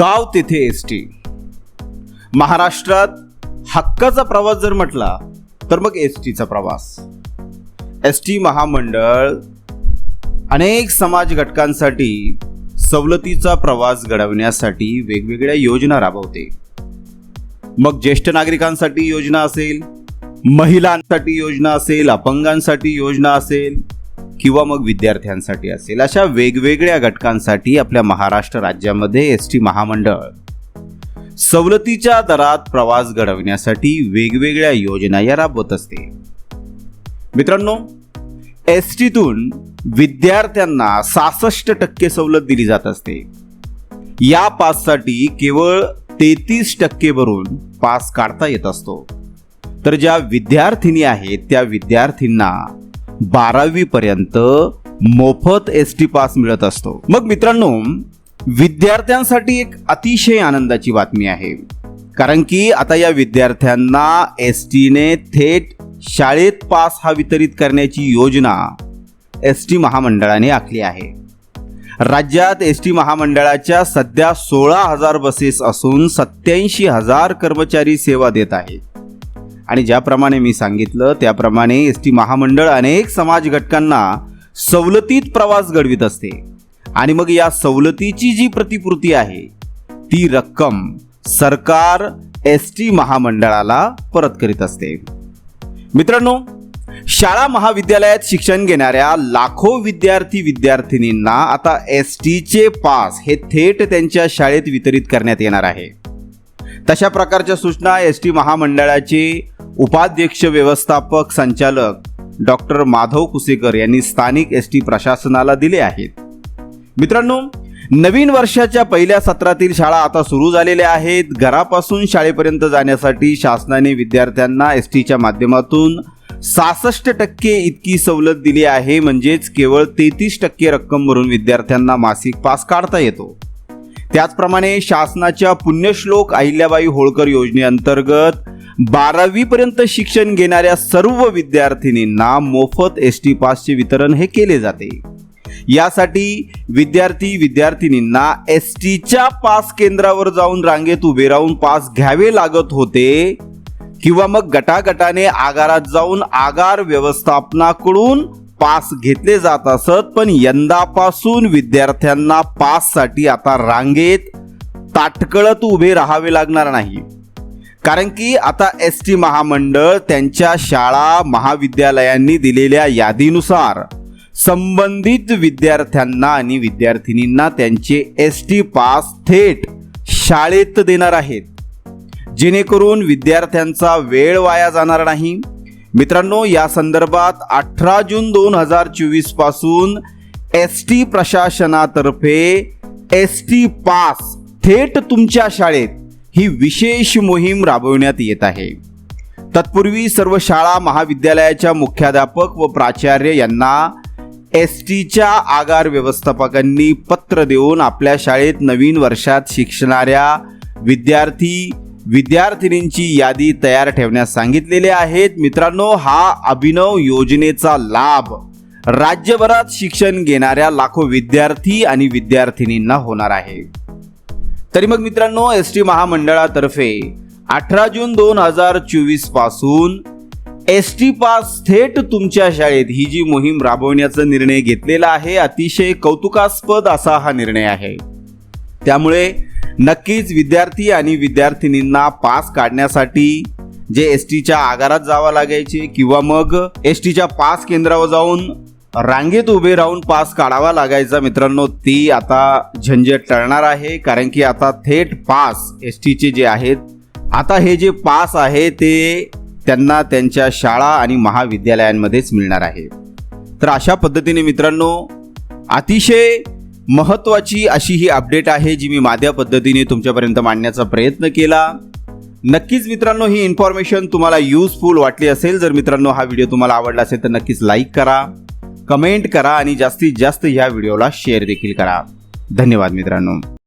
गाव तेथे S T महाराष्ट्रात हक्काचा प्रवास जर म्हटला तर मग एस टीचा प्रवास. एस टी महामंडळ अनेक समाज घटकांसाठी सवलतीचा प्रवास घडवण्यासाठी वेगवेगळ्या योजना राबवते. मग ज्येष्ठ नागरिकांसाठी योजना असेल महिलांसाठी योजना असेल अपंगांसाठी योजना असेल किंवा मग विद्यार्थ्यांसाठी असेल अशा वेगवेगळ्या घटकांसाठी आपल्या महाराष्ट्र राज्यामध्ये एस टी महामंडळ सवलतीच्या दरात प्रवास घडवण्यासाठी वेगवेगळ्या योजना या राबवत असते. मित्रांनो एस टीतून विद्यार्थ्यांना सहासष्ट टक्के सवलत दिली जात असते. या पाससाठी केवळ तेहतीस टक्के भरून पास काढता येत असतो. तर ज्या विद्यार्थिनी आहेत त्या विद्यार्थींना बारावी पर्यंत मोफत एस टी पास मिळत असतो. मग मित्रांनो विद्यार्थ्यांसाठी एक अतिशय आनंदाची बातमी आहे. कारण की आता या विद्यार्थ्यांना एस टीने थेट शाळेत पास हा वितरित करण्याची योजना एस टी महामंडळाने आखली आहे. राज्यात एस टी महामंडळाच्या सध्या सोळा हजार बसेस असून सत्याऐंशी हजार कर्मचारी सेवा देत आहेत. आणि ज्याप्रमाणे मी सांगितलं त्याप्रमाणे एस टी महामंडळ अनेक समाज घटकांना सवलतीत प्रवास घडवित असते. आणि मग या सवलतीची जी प्रतिपूर्ती आहे ती रक्कम सरकार एस टी महामंडळाला परत करीत असते. मित्रांनो शाळा महाविद्यालयात शिक्षण घेणाऱ्या लाखो विद्यार्थी विद्यार्थिनींना आता एस टीचे पास हे थेट त्यांच्या शाळेत वितरित करण्यात येणार आहे. तशा प्रकारच्या सूचना एस टी महामंडळाचे उपाध्यक्ष व्यवस्थापक संचालक डॉक्टर माधव कुसेकर यांनी स्थानिक एस टी प्रशासनाला दिले आहेत. मित्रांनो नवीन वर्षाच्या पहिल्या सत्रातील शाळा आता सुरू झालेल्या आहेत. घरापासून शाळेपर्यंत जाण्यासाठी शासनाने विद्यार्थ्यांना एस टीच्या माध्यमातून सहासष्ट टक्के इतकी सवलत दिली आहे. म्हणजेच केवळ तेहतीस टक्के रक्कम भरून विद्यार्थ्यांना मासिक पास काढता येतो. त्याचप्रमाणे शासनाच्या पुण्यश्लोक अहिल्याबाई होळकर योजनेअंतर्गत बारावी पर्यंत शिक्षण घेणाऱ्या सर्व विद्यार्थिनींना मोफत एस टी पासचे वितरण हे केले जाते. यासाठी विद्यार्थी विद्यार्थिनींना एस टीच्या पास केंद्रावर जाऊन रांगेत उभे राहून पास घ्यावे लागत होते किंवा मग गटागटाने आगारात जाऊन आगार व्यवस्थापनाकडून पास घेतले जात असत पण यंदापासून विद्यार्थ्यांना पाससाठी आता रांगेत ताटकळत उभे राहावे लागणार नाही. कारण की आता एस टी महामंडळ त्यांच्या शाळा महाविद्यालयांनी दिलेल्या यादीनुसार संबंधित विद्यार्थ्यांना आणि विद्यार्थिनींना त्यांचे एस टी पास थेट शाळेत देणार आहेत. जेणेकरून विद्यार्थ्यांचा वेळ वाया जाणार नाही. मित्रांनो या संदर्भात अठरा जून दोन हजार चोवीसपासून एस टी प्रशासनातर्फे एस टी पास थेट तुमच्या शाळेत ही विशेष मोहीम राबवण्यात येत आहे. तत्पूर्वी सर्व शाळा महाविद्यालयाच्या मुख्याध्यापक व प्राचार्य यांना एस टीच्या आगार व्यवस्थापकांनी पत्र देऊन आपल्या शाळेत नवीन वर्षात शिक्षणाऱ्या विद्यार्थी विद्यार्थिनींची यादी तयार ठेवण्यास सांगितलेले आहेत. मित्रांनो हा अभिनव योजनेचा लाभ राज्यभरात शिक्षण घेणाऱ्या लाखो विद्यार्थी आणि विद्यार्थिनींना होणार आहे. तरी मग मित्रांनो एस टी महामंडळातर्फे अठरा जून दोन हजार चोवीसपासून एस टी पास थेट तुमच्या शाळेत ही जी मोहीम राबवण्याचा निर्णय घेतलेला आहे अतिशय कौतुकास्पद असा हा निर्णय आहे. त्यामुळे नक्कीच विद्यार्थी आणि विद्यार्थिनींना पास काढण्यासाठी जे एस टीच्या आगारात जावं लागायचे किंवा मग एस टीच्या पास केंद्रावर जाऊन रांगेत उभे राहून पास काढावा लागायचा मित्रांनो ती आता झंझट टळणार आहे कारण की आता थेट पास एस टीचे जे आहेत आता हे जे पास आहे ते त्यांना त्यांच्या शाळा आणि महाविद्यालयांमध्येच मिळणार आहे. तर अशा पद्धतीने मित्रांनो अतिशय महत्त्वाची अशी ही अपडेट आहे जी मी माझ्या पद्धतीने तुमच्यापर्यंत मांडण्याचा प्रयत्न केला. नक्कीच मित्रांनो ही इन्फॉर्मेशन तुम्हाला युजफुल वाटली असेल. जर मित्रांनो हा व्हिडिओ तुम्हाला आवडला असेल तर नक्कीच लाईक करा. कमेंट करा आणि जास्तीत जास्त ह्या व्हिडिओला शेअर देखील करा. धन्यवाद मित्रांनो.